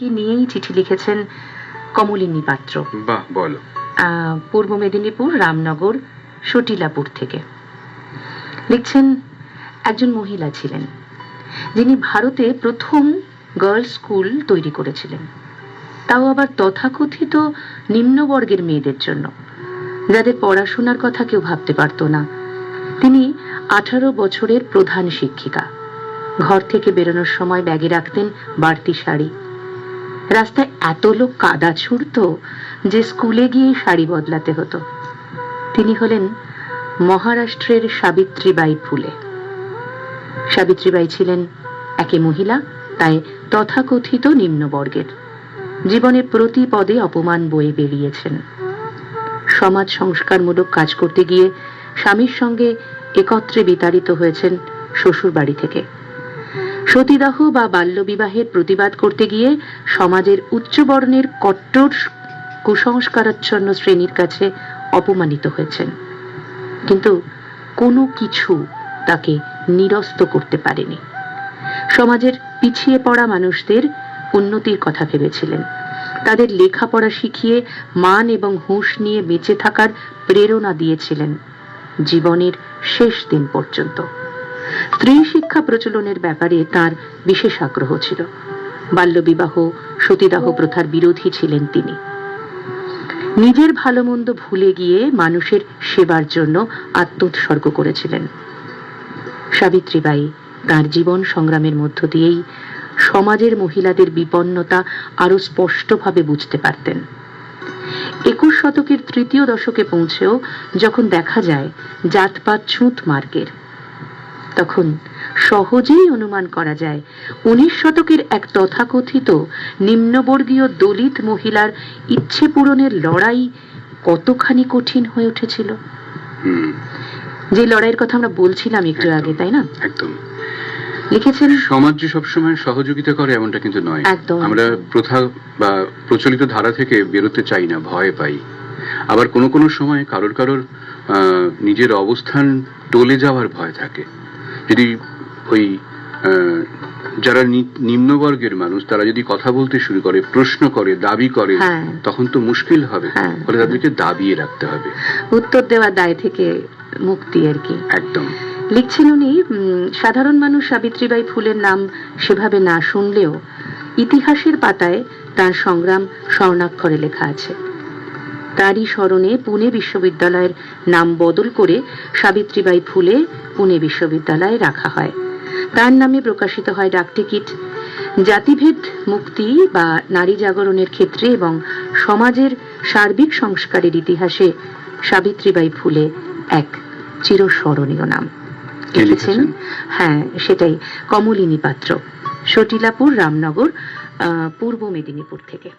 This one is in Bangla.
কি নিয়েই চিঠি লিখেছেন কমলিনী পাত্র? বাহ বলো। পূর্ব মেদিনীপুর রামনগর সটিলাপুর থেকে। লিখছেন একজন মহিলা ছিলেন। যিনি ভারতে প্রথম গার্লস স্কুল তৈরি করেছিলেন। তাও আবার তথাকথিত নিম্নবর্গের মেয়েদের জন্য যাদের পড়াশোনার কথা কেউ ভাবতে পারতো না। তিনি আঠারো বছরের প্রধান শিক্ষিকা। ঘর থেকে বেরোনোর সময় ব্যাগে রাখতেন বাড়তি শাড়ি। রাস্তায় এত লোক কাদা ছুড়ত যে স্কুলে গিয়ে শাড়ি বদলাতে হতো। তিনি হলেন মহারাষ্ট্রের সাবিত্রীবাই ফুলে। সাবিত্রীবাই ছিলেন একে মহিলা, তাই তথাকথিত নিম্নবর্গের। জীবনের প্রতি পদে অপমান বয়ে বেরিয়েছেন। সমাজ সংস্কারমূলক কাজ করতে গিয়ে স্বামীর সঙ্গে একত্রে বিতাড়িত হয়েছেন শ্বশুর বাড়ি থেকে। সতীদাহ বা বাল্যবিবাহের প্রতিবাদ করতে গিয়ে সমাজের উচ্চবর্ণের কট্টর কুসংস্কারাচ্ছন্ন শ্রেণির কাছে অপমানিত হয়েছেন। কিন্তু কোনো কিছু তাকে নিরস্ত করতে পারেনি। সমাজের পিছিয়ে পড়া মানুষদের উন্নতির কথা ভেবেছিলেন। তাদের লেখাপড়া শিখিয়ে মান এবং হুঁশ নিয়ে বেঁচে থাকার প্রেরণা দিয়েছিলেন জীবনের শেষ দিন পর্যন্ত। স্ত্রী শিক্ষা প্রচলনের ব্যাপারে তার বিশেষ আগ্রহ ছিল। বাল্যবিবাহ, সতীদাহ প্রথার বিরোধী ছিলেন তিনি। নিজের ভালো মন্দ ভুলে গিয়ে মানুষের সেবার জন্য আত্মোৎসর্গ করেছিলেন। সাবিত্রীবাই তার জীবন সংগ্রামের মধ্য দিয়েই সমাজের মহিলাদের বিপন্নতা আরও স্পষ্টভাবে বুঝতে পারতেন। একুশ শতকের তৃতীয় দশকে পৌঁছেও যখন দেখা যায় জাতপাত ছুঁত মার্গের তখন সহজেই অনুমান করা যায় উনিশ শতকের এক তথাকথিত নিম্নবর্গীয় দলিত মহিলার ইচ্ছে পূরণের লড়াই কতখানি কঠিন হয়ে উঠেছিল? যে লড়াইয়ের কথা আমরা বলছিলাম একটু আগে তাই না? একদম। লিখেছেন সমাজ যে সবসময় সহযোগিতা করে এমনটা কিন্তু নয়। একদম। আমরা প্রথা বা প্রচলিত ধারা থেকে বেরোতে চাই না ভয় পাই। আবার কোনো কোনো সময় কারোর কারোর আহ, নিজের অবস্থান টলে যাওয়ার ভয় থাকে। যদি ওই যারা নিম্নবর্গের মানুষ তারা যদি কথা বলতে শুরু করে প্রশ্ন করে দাবি করে হ্যাঁ। তখন তো মুশকিল হবে। হ্যাঁ। ফলে তাদেরকে দাবিয়ে রাখতে হবে। উত্তর দেওয়া দায় থেকে মুক্তি আর কি। একদম। লিখছেন উনি সাধারণ মানুষ সাবিত্রীবাই ফুলের নাম সেভাবে না শুনলেও ইতিহাসের পাতায় তার সংগ্রাম স্বর্ণাক্ষরে লেখা আছে। তারই স্মরণে পুনে বিশ্ববিদ্যালয়ের নাম বদল করে সাবিত্রীবাই ফুলে পুনে বিশ্ববিদ্যালয়ে রাখা হয়। তার নামে প্রকাশিত হয় ডাকটিকিট। জাতিভেদ মুক্তি বা নারী জাগরণের ক্ষেত্রে এবং সমাজের সার্বিক সংস্কারের ইতিহাসে সাবিত্রীবাই ফুলে এক চিরস্মরণীয় নাম। লিখেছেন? হ্যাঁ সেটাই কমলিনী পাত্র। সটিলাপুর রামনগর পূর্ব মেদিনীপুর থেকে।